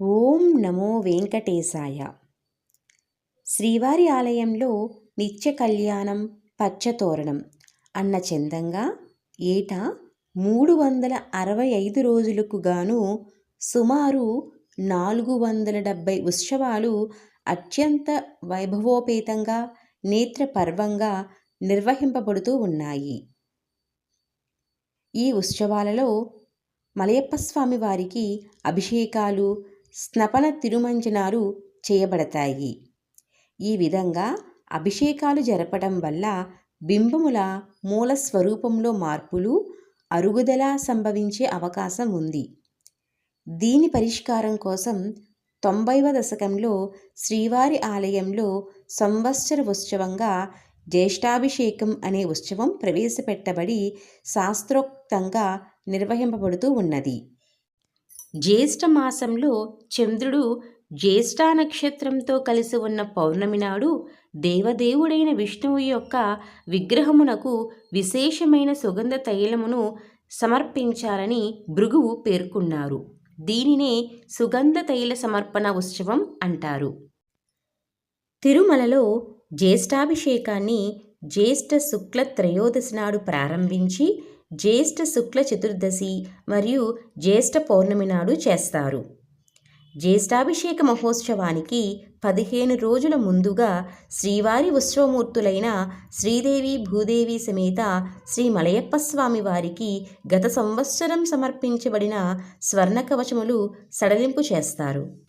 ఓం నమో వెంకటేశాయ. శ్రీవారి ఆలయంలో నిత్య కళ్యాణం పచ్చతోరణం అన్న చందంగా ఏటా మూడు వందల అరవై ఐదు రోజులకు గాను సుమారు నాలుగు వందల డెబ్భై ఉత్సవాలు అత్యంత వైభవోపేతంగా నేత్రపర్వంగా నిర్వహింపబడుతూ ఉన్నాయి. ఈ ఉత్సవాలలో మలయప్ప స్వామి వారికి అభిషేకాలు స్నపన తిరుమంజనాలు చేయబడతాయి. ఈ విధంగా అభిషేకాలు జరపడం వల్ల బింబముల మూల స్వరూపంలో మార్పులు అరుగుదల సంభవించే అవకాశం ఉంది. దీని పరిష్కారం కోసం తొంభైవ దశకంలో శ్రీవారి ఆలయంలో సంవత్సర ఉత్సవంగా జ్యేష్ఠాభిషేకం అనే ఉత్సవం ప్రవేశపెట్టబడి శాస్త్రోక్తంగా నిర్వహింపబడుతూ ఉన్నది. జ్యేష్ఠ మాసంలో చంద్రుడు జ్యేష్ఠ నక్షత్రంతో కలిసి ఉన్న పౌర్ణమి నాడు దేవదేవుడైన విష్ణువు యొక్క విగ్రహమునకు విశేషమైన సుగంధ తైలమును సమర్పించాలని భృగువు పేర్కొన్నారు. దీనినే సుగంధ తైల సమర్పణ ఉత్సవం అంటారు. తిరుమలలో జ్యేష్ఠాభిషేకాన్ని జ్యేష్ఠ శుక్ల త్రయోదశి నాడు ప్రారంభించి జ్యేష్ఠ శుక్ల చతుర్దశి మరియు జ్యేష్ఠ పౌర్ణమి నాడు చేస్తారు. జ్యేష్ఠాభిషేక మహోత్సవానికి పదిహేను రోజుల ముందుగా శ్రీవారి ఉత్సవమూర్తులైన శ్రీదేవి భూదేవి సమేత శ్రీ మలయప్ప స్వామి వారికి గత సంవత్సరం సమర్పించబడిన స్వర్ణ కవచములు సడలింపు చేస్తారు.